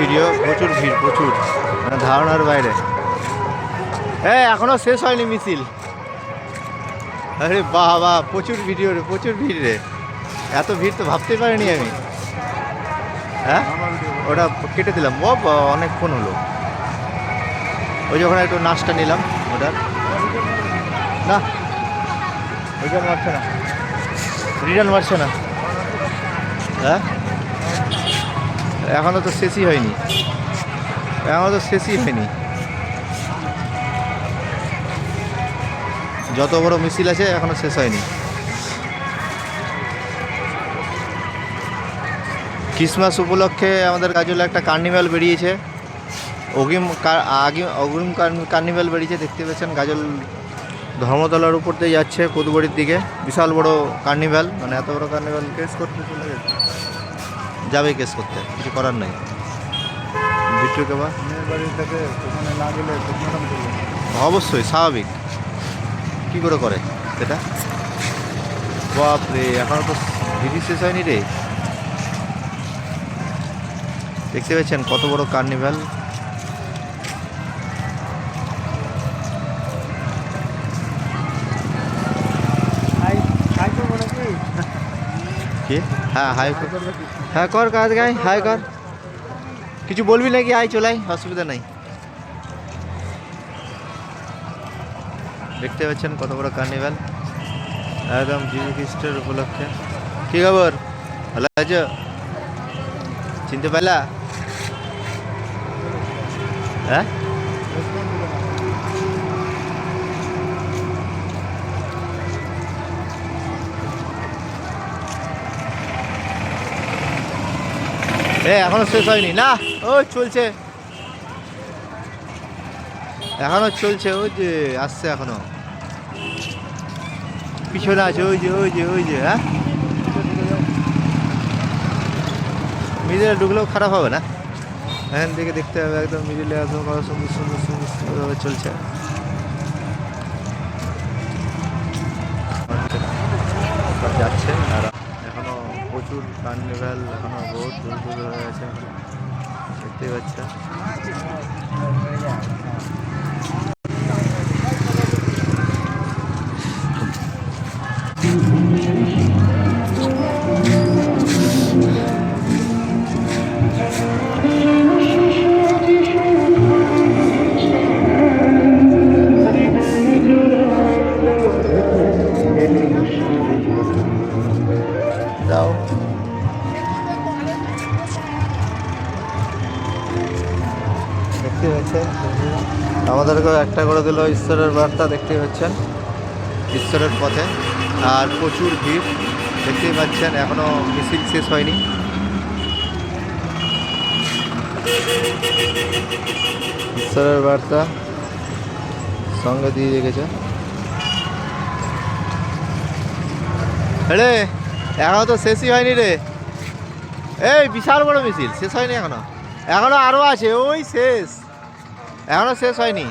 Video, প্রচুর ভিড়, প্রচুর। মানে ধারণার বাইরে। হ্যাঁ এখনও শেষ হয়নি মিছিল। আরে বাহ বাহ প্রচুর ভিডিও রে, প্রচুর ভিড় রে। এত ভিড় তো ভাবতেই পারিনি আমি। হ্যাঁ? ওটা কেটে দিলাম। ও অনেকক্ষণ হলো। ওই যখন একটু নাচটা নিলাম, ওটার। না রিটার্ন মারছে না। রিটার্ন মারছে না। হ্যাঁ? এখনও তো শেষই হয়নি। এখনও তো শেষই হয়নি। যত বড় মিছিল আছে, এখনও শেষ হয়নি। ক্রিসমাস উপলক্ষে আমাদের গাজলে একটা কার্নিভাল বেরিয়েছে। অগ্রিম আগিম অগ্রিম কার্নি- কার্নিভাল বেরিয়েছে, দেখতে পাচ্ছেন গাজল ধর্মতলার উপর দিয়ে যাচ্ছে কদুবাড়ির দিকে। বিশাল বড় কার্নিভাল মানে এত বড় কার্নিভাল, কেস করতে চলে যাবে যাবে কেস করতে কিছু করার নেই। অবশ্যই স্বাভাবিক। কি করে করে সেটা? বাপরে এখনও তো ভিড়ি শেষ হয়নি রে। দেখতে পাচ্ছেন কত বড় কার্নিভাল কি? হ্যাঁ হাই হ্যাঁ কর কাজ গাই হাই কর। কিছু বলবি নাকি? আয় চলাই অসুবিধা নাই। দেখতে পাচ্ছেন কত বড় কার্নিভাল একদম যিশু খ্রিস্টের উপলক্ষে। কি খবর? ভালো আছো? চিনতে পারলা? হ্যাঁ? এখনও শেষ হয়নি। না ও চলছে। এখনও চলছে, ওই যে, আসছে এখনও। পিছনে আছে, ওই যে ওই যে ওই যে হ্যাঁ? মিডিলে ঢুকলেও খারাপ হবে না। এখান থেকে দেখতে হবে, একদম মিডিলে একদম সুন্দর সুন্দর, সুন্দরভাবে চলছে। প্রচুর কার্নিভ্যাল এখনও বহুত দূর দূর হয়ে গেছে দেখতেই পাচ্ছে দাও দেখতে পাচ্ছেন। আমাদেরকেও একটা করে দিল, ঈশ্বরের বার্তা দেখতে পাচ্ছেন, ঈশ্বরের পথে। আর প্রচুর ভিড়, দেখতেই পাচ্ছেন এখনও মিছিল শেষ হয়নি। ঈশ্বরের বার্তা সঙ্গে দিয়ে রেখেছে। রে এখনও তো শেষই হয়নি রে। এই বিশাল বড় মিছিল, শেষ হয়নি এখনও। এখনও আরও আছে, ওই শেষ। এখনও শেষ হয়নি।